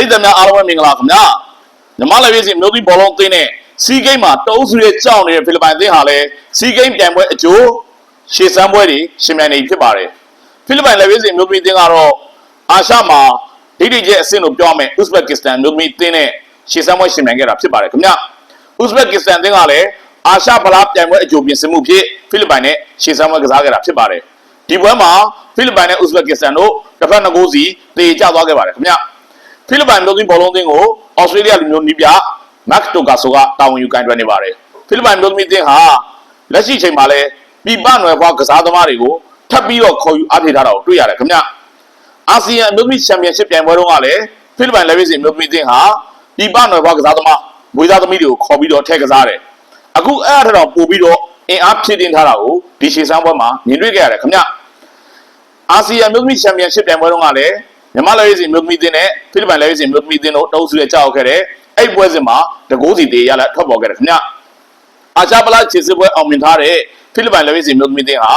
ရိသတ်များအားလုံးပဲမင်္ဂလာခင်ဗျာညီမလည်းပြည်စီမျိုးသမီးဘောလုံးအသင်းနဲ့စီးဂိမ်းမှာတအုပ်စုရဲ့ကြောက်နေတဲ့ဖိလစ်ပိုင်အသင်းဟာလည်းစီးဂိမ်းပြိုင်ပွဲအကျိုးရှေ့စမ်းပွဲတွေရှင်မြန်နေဖြစ်ပါတယ်ဖိလစ်ပိုင်လည်းပြည်စီမျိုးသမီးအသင်းကတော့အာရှမှာဒိတ်ဒိတ်ကျအဆင့်လို့ပြောရမယ်ဥဇဘက်ကစ္စတန်မျိုးသမီးအသင်းနဲ့ရှေ့စမ်းပွဲရှင်မြန်ခဲ့တာဖြစ်ပါတယ်ခင်ဗျာဥဇဘက်ကစ္စတန်အသင်းကလည်းအာရှဖလားပြိုင်ပွဲအကျိုးပြင်ဆင်မှုဖြစ်ဖိလစ်ပိုင်နဲ့ရှေ့စမ်းပွဲကစားခဲ့တာဖြစ်ပါတယ်ဒီပွဲမှာဖိလစ်ပိုင်နဲ့ဥဇဘက်ကစ္စတန်တို့တစ်ဖက်နှစ်ဂိုးစီတေကျသွားခဲ့ပါတယ်ခင်ဗျာ ဖိလစ်ပိုင်မျိုးသမီးဘောလုံးအသင်းကိုအော်စတြေးလျလူမျိုးနီးပြမက်တိုကာဆိုကတာဝန်ယူကင်တွယ်နေပါတယ်ဖိလစ်ပိုင်မျိုးသမီးအသင်းဟာလက်ရှိချိန်မှာလည်းပြည်ပနွယ်ဘွားကစားသမားတွေကိုထပ်ပြီးတော့ခေါ်ယူအားပေးထားတာကိုတွေ့ရတယ်ခင်ဗျအာဆီယံအမျိုးသမီးချန်ပီယံရှစ်ပြိုင်ပွဲတုန်းကလည်းဖိလစ်ပိုင်လက်ဝဲစီအမျိုးသမီးအသင်းဟာပြည်ပနွယ်ဘွားကစားသမားမွေးသားသမီးတွေကိုခေါ်ပြီးတော့ထည့်ကစားတယ်အခုအဲ့အထက်တော့ပို့ပြီးတော့အင်အားဖြည့်တင်းထားတာကိုဒီရှေ့ဆန်းပွဲမှာမြင်တွေ့ခဲ့ရတယ်ခင်ဗျအာဆီယံမြို့သမီးချန်ပီယံရှစ်ပြိုင်ပွဲတုန်းကလည်း မြန်မာလက်ရေးစီမြို့သမီးအသင်းနဲ့ဖိလစ်ပိုင်လက်ရေးစီမြို့သမီးအသင်းတို့တောက်စုရဲ့ကြောက်ခဲ့တဲ့အဲ့ပွဲစဉ်မှာတကိုးစီတေးရလာထွက်ပေါ်ခဲ့တယ်ခင်ဗျအာရှပလားခြေစစ်ပွဲအောင်မြင်ထားတဲ့ဖိလစ်ပိုင်လက်ရေးစီမြို့သမီးအသင်းဟာ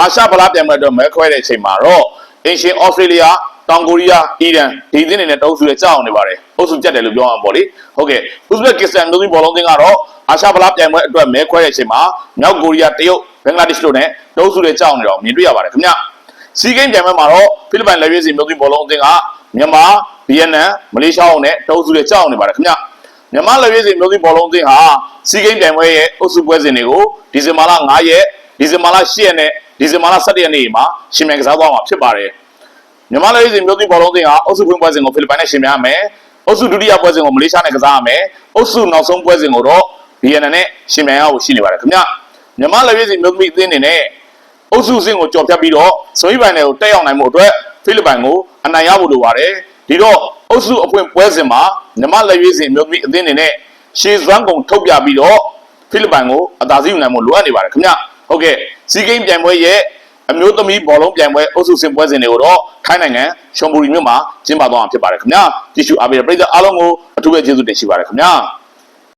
အာရှပလားပြိုင်ပွဲအတွက်မဲခွဲတဲ့အချိန်မှာတော့အင်ရှင်ဩစတြေးလျတောင်ကိုရီးယားအီရန်ဒီအသင်းတွေနဲ့တောက်စုရဲ့ကြောက်အောင်နေပါတယ်အုပ်စုကြက်တယ်လို့ပြောအောင်ပေါ့လေဟုတ်ကဲ့ဥဇဘက်ကစ္စတန်မြို့သမီးဘောလုံးအသင်းကတော့အာရှပလားပြိုင်ပွဲအတွက်မဲခွဲတဲ့အချိန်မှာမြောက်ကိုရီးယားတရုတ်ဘင်္ဂလားဒေ့ရှ်တို့နဲ့တောက်စုရဲ့ကြောက်အောင်နေတော့မြင်တွေ့ရပါတယ်ခင်ဗျ စီဂိမ်းပြိုင်ပွဲမှာတော့ဖိလစ်ပိုင်လက်ရွေးစီမျိုးသမီးဘောလုံးအသင်းကမြန်မာဗီယက်နမ်မလေးရှားအောင်နဲ့တောစုတွေကြောက်အောင်နေပါတယ်ခင်ဗျမြန်မာလက်ရွေးစီမျိုးသမီးဘောလုံးအသင်းဟာစီဂိမ်းပြိုင်ပွဲရဲ့အုပ်စုပွဲစဉ်တွေကိုဒီဇင်ဘာလ9ရက်ဒီဇင်ဘာလ10ရက်နဲ့ဒီဇင်ဘာလ17ရက်နေ့မှာရှင်မြန်ကစားသွားမှာဖြစ်ပါတယ်မြန်မာလက်ရွေးစီမျိုးသမီးဘောလုံးအသင်းဟာအုပ်စုပွဲစဉ်ကိုဖိလစ်ပိုင်နဲ့ရှင်မြန်ရမယ်အုပ်စုဒုတိယပွဲစဉ်ကိုမလေးရှားနဲ့ကစားရမယ်အုပ်စုနောက်ဆုံးပွဲစဉ်ကိုတော့ဗီယက်နမ်နဲ့ရှင်မြန်ရဖို့ရှိနေပါတယ်ခင်ဗျမြန်မာလက်ရွေးစီမျိုးသမီးအသင်းအနေနဲ့ အုပ်စုစင်းကိုကြော်ဖြတ်ပြီးတော့စဝိပန်တွေကိုတက်ရောက်နိုင်မှုအတွက်ဖိလစ်ပိုင်ကိုအနိုင်ရဖို့လိုပါတယ်ဒီတော့အုပ်စုအဖွင့်ပွဲစဉ်မှာမြမလက်ရွေးစင်မျိုးသမီးအသင်းတွေနဲ့ရှေ့စွမ်းကုန်ထုတ်ပြပြီးတော့ဖိလစ်ပိုင်ကိုအသာစီးယူနိုင်မှုလိုအပ်နေပါတယ်ခင်ဗျဟုတ်ကဲ့စီဂိမ်းပြိုင်ပွဲရဲ့အမျိုးသမီးဘောလုံးပြိုင်ပွဲအုပ်စုစင်ပွဲစဉ်တွေကိုတော့ထိုင်းနိုင်ငံရှွန်ဘူရီမြို့မှာကျင်းပသွားမှာဖြစ်ပါတယ်ခင်ဗျကြည့်ရှုအားပေးတဲ့ပရိသတ်အားလုံးကိုအထူးပဲကျေးဇူးတင်ရှိပါတယ်ခင်ဗျ